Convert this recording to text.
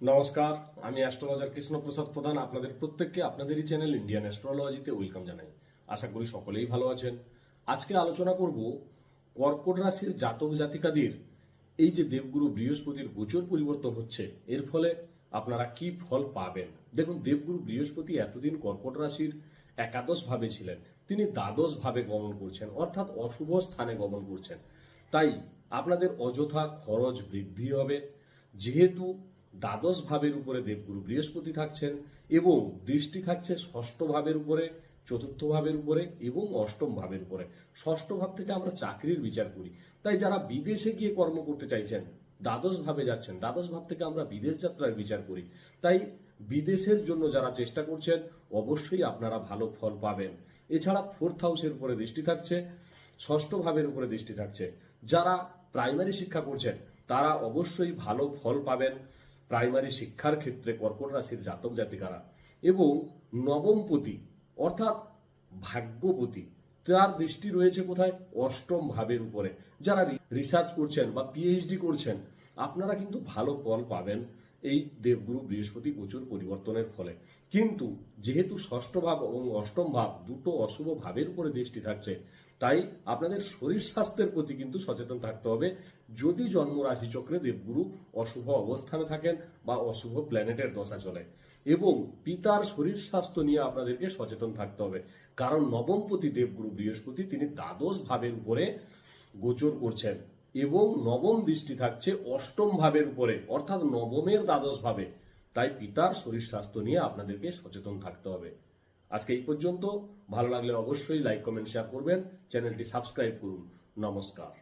নমস্কার, আমি অ্যাস্ট্রোলজার কৃষ্ণপ্রসাদ প্রধান। আপনাদের প্রত্যেককে আপনাদেরই চ্যানেল ইন্ডিয়ান অ্যাস্ট্রোলজিতে ওয়েলকাম জানাই। আশা করি সকলেই ভালো আছেন। আজকে আলোচনা করব কর্কট রাশির জাতক জাতিকাদের। এই যে দেবগুরু বৃহস্পতির গোচর পরিবর্তন হচ্ছে, এর ফলে আপনারা কি ফল পাবেন? দেখুন, দেবগুরু বৃহস্পতি এতদিন কর্কট রাশির একাদশ ভাবে ছিলেন। তিনি দ্বাদশ ভাবে গমন করছেন, অর্থাৎ অশুভ স্থানে গমন করছেন। তাই আপনাদের অযথা খরচ বৃদ্ধি হবে। যেহেতু দ্বাদশ ভাবের উপরে দেবগুরু বৃহস্পতি থাকছেন এবং দৃষ্টি থাকছে ষষ্ঠ ভাবের উপরে, চতুর্থ ভাবের উপরে এবং অষ্টম ভাবের উপরে। ষষ্ঠ ভাব থেকে আমরা চাকরির বিচার করি। তাই যারা বিদেশে গিয়ে কর্ম করতে চাইছেন, দ্বাদশ ভাবে যাচ্ছেন, দ্বাদশ ভাব থেকে আমরা বিদেশ যাত্রার বিচার করি। তাই বিদেশের জন্য যারা চেষ্টা করছেন, অবশ্যই আপনারা ভালো ফল পাবেন। এছাড়া ফোর্থ হাউসের উপরে দৃষ্টি থাকছে, ষষ্ঠ ভাবের উপরে দৃষ্টি থাকছে। যারা প্রাইমারি শিক্ষা করছেন, তারা অবশ্যই ভালো ফল পাবেন। প্রাইমারি শিক্ষার ক্ষেত্রে কর্কট রাশির জাতক জাতিকারা এবং নবমপতি অর্থাৎ ভাগ্যপতি তার দৃষ্টি রয়েছে কোথায়? অষ্টম ভাবের উপরে। যারা রিসার্চ করছেন বা পিএইচডি করছেন, আপনারা কিন্তু ভালো ফল পাবেন। এই দেবগুরু বৃহস্পতি প্রচুর পরিবর্তনের ফলে। কিন্তু যেহেতু ষষ্ঠ ভাব এবং অষ্টম ভাব দুটো অশুভ ভাবের উপরে দৃষ্টি থাকছে, তাই আপনাদের শরীর স্বাস্থ্যের প্রতি কিন্তু সচেতন থাকতে হবে। যদি জন্ম রাশি চক্রে দেবগুরু অশুভ অবস্থানে থাকেন বা অশুভ প্ল্যানেটের দশা চলে, এবং পিতার শরীর স্বাস্থ্য নিয়ে আপনাদেরকে সচেতন থাকতে হবে। কারণ নবমপতি দেবগুরু বৃহস্পতি তিনি দ্বাদশ ভাবের উপরে গোচর করছেন। এবং নবম দৃষ্টি থাকছে অষ্টম ভাবের উপরে, অর্থাৎ নবমের দ্বাদশ ভাবে। তাই পিতার শরীর স্বাস্থ্য নিয়ে আপনাদেরকে সচেতন থাকতে হবে। আজকে এই পর্যন্ত। ভালো লাগলে অবশ্যই লাইক, কমেন্ট শেয়ার করবেন। চ্যানেলটি সাবস্ক্রাইব করুন। নমস্কার।